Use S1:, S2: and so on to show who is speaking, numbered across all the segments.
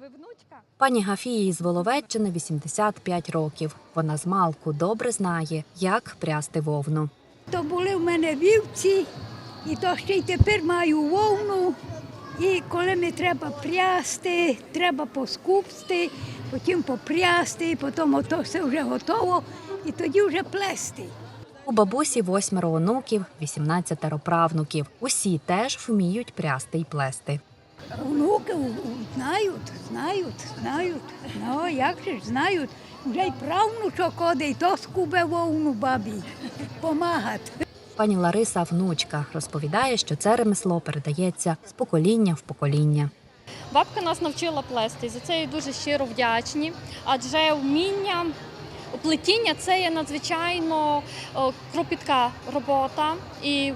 S1: Ви внучка?
S2: Пані Гафії з Воловеччини 85 років. Вона з малку добре знає, як прясти вовну.
S3: То були в мене вівці, і то ще й тепер маю вовну. І коли мені треба прясти, треба поскупсти, потім попрясти, потім ото все вже готово, і тоді вже плести.
S2: У бабусі восьмеро онуків, 18 правнуків. Усі теж вміють прясти й плести.
S3: Внуки знають, знають, знають. Ну, як же ж знають. Вже й правнучок ходить, і то скубе вовну бабі. Помагати.
S2: Пані Лариса внучка розповідає, що це ремесло передається з покоління в покоління.
S1: Бабка нас навчила плести. За це їй дуже щиро вдячні. Адже вміння плетіння це є надзвичайно кропітка робота. І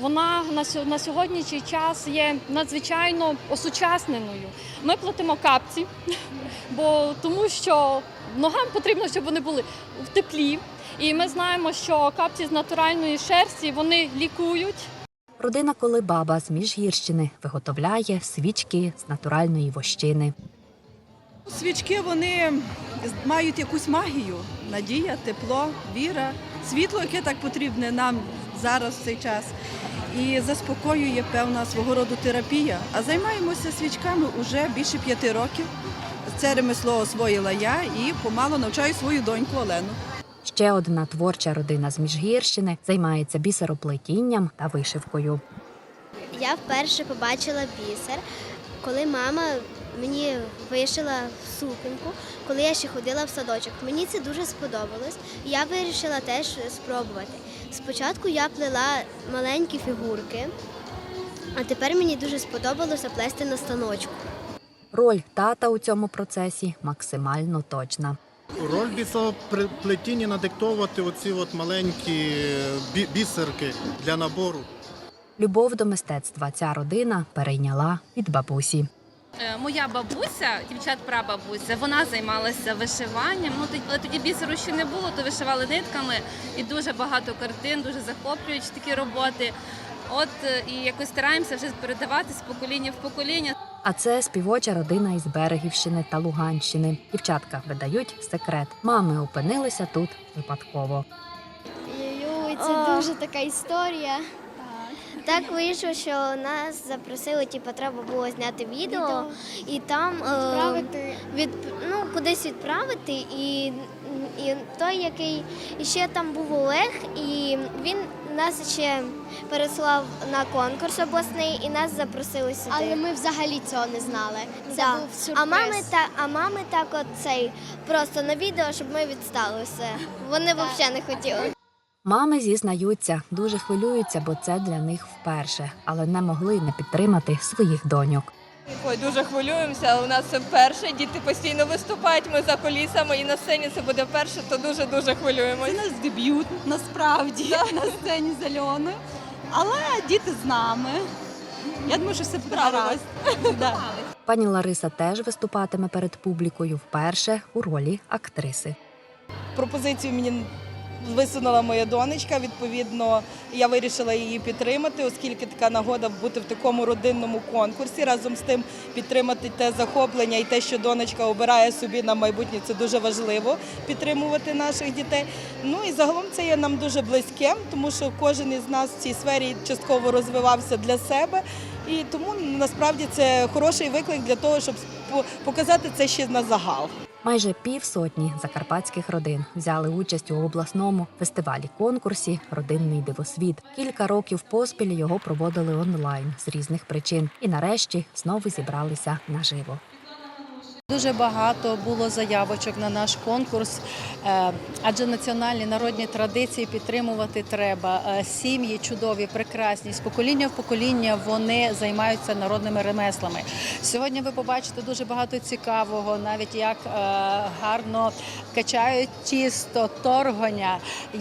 S1: вона на сьогоднішній час є надзвичайно осучасненою. Ми плетемо капці, бо тому що ногам потрібно, щоб вони були в теплі. І ми знаємо, що капці з натуральної шерсті вони лікують.
S2: Родина Колибаба з Міжгірщини виготовляє свічки з натуральної вощини.
S4: Свічки вони мають якусь магію, надія, тепло, віра, світло, яке так потрібне нам зараз в цей час. І заспокоює певна свого роду терапія. А займаємося свічками вже більше п'яти років. Це ремесло освоїла я і помало навчаю свою доньку Олену.
S2: Ще одна творча родина з Міжгірщини займається бісероплетінням та вишивкою.
S5: Я вперше побачила бісер, коли мама мені вишила сукенку, коли я ще ходила в садочок. Мені це дуже сподобалось, і я вирішила теж спробувати. Спочатку я плела маленькі фігурки, а тепер мені дуже сподобалося плести на станочку.
S2: Роль тата у цьому процесі максимально точна.
S6: Роль бісоплетіння надиктовувати оці от маленькі бі- бісерки для набору.
S2: Любов до мистецтва ця родина перейняла від бабусі.
S7: Е, Моя бабуся, дівчат прабабуся, вона займалася вишиванням. Ну тоді- але тоді бісеру ще не було, то вишивали нитками і дуже багато картин, дуже захоплюючі такі роботи. От е, і якось стараємося вже передавати з покоління в покоління.
S2: А це співоча родина із Берегівщини та Луганщини. Дівчатка видають секрет. Мами опинилися тут випадково.
S5: Це дуже така історія. Так вийшло, що нас запросили, типу, треба було зняти відео, і там відправити. Від, ну, кудись відправити. І, і той, який і ще там був Олег, і він нас ще переслав на конкурс обласний, і нас запросили сюди.
S8: Але ми взагалі цього не знали. Це
S5: Да.
S8: був сюрприз.
S5: А мами та а мами так от цей просто на відео, щоб ми відстали все. Вони взагалі не хотіли.
S2: Мами зізнаються, дуже хвилюються, бо це для них вперше, але не могли не підтримати своїх доньок.
S9: Ой, дуже хвилюємося, але у нас це вперше. Діти постійно виступають. Ми за колісами і на сцені це буде вперше, то дуже дуже хвилюємося.
S4: Це наш дебют насправді на сцені з Альоною. Але діти з нами. Я думаю, що все гаразд. Да.
S2: Пані Лариса теж виступатиме перед публікою вперше у ролі актриси.
S4: Пропозицію мені висунула моя донечка. Відповідно, я вирішила її підтримати, оскільки така нагода бути в такому родинному конкурсі. Разом з тим підтримати те захоплення і те, що донечка обирає собі на майбутнє. Це дуже важливо підтримувати наших дітей. Ну і загалом це є нам дуже близьким, тому що кожен із нас в цій сфері частково розвивався для себе. І тому насправді це хороший виклик для того, щоб по- показати це ще на загал.
S2: Майже півсотні закарпатських родин взяли участь у обласному фестивалі конкурсі Родинний дивосвіт. Кілька років поспіль його проводили онлайн з різних причин, і нарешті знову зібралися наживо.
S10: Дуже багато було заявочок на наш конкурс, е, адже національні народні традиції підтримувати треба. Е, Сім'ї чудові, прекрасні з покоління в покоління вони займаються народними ремеслами. Сьогодні ви побачите дуже багато цікавого, навіть як е, гарно качають тісто, торгоня,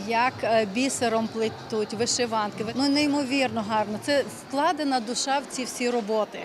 S10: як бісером плетуть, вишиванки. Ну неймовірно гарно. Це вкладена душа в ці всі роботи.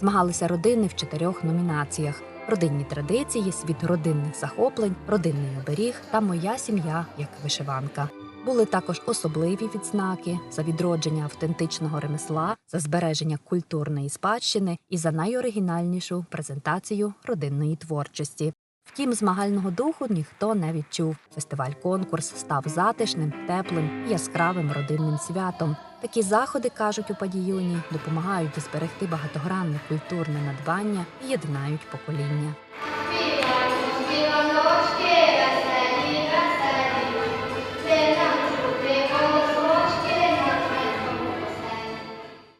S2: Змагалися родини в чотирьох номінаціях: родинні традиції, світ родинних захоплень, родинний оберіг та моя сім'я як вишиванка. Були також особливі відзнаки за відродження автентичного ремесла, за збереження культурної спадщини і за найоригінальнішу презентацію родинної творчості. Втім, змагального духу ніхто не відчув. Фестиваль-конкурс став затишним, теплим яскравим родинним святом. Такі заходи, кажуть у падіюні, допомагають зберегти багатогранне культурне надбання і єднають покоління.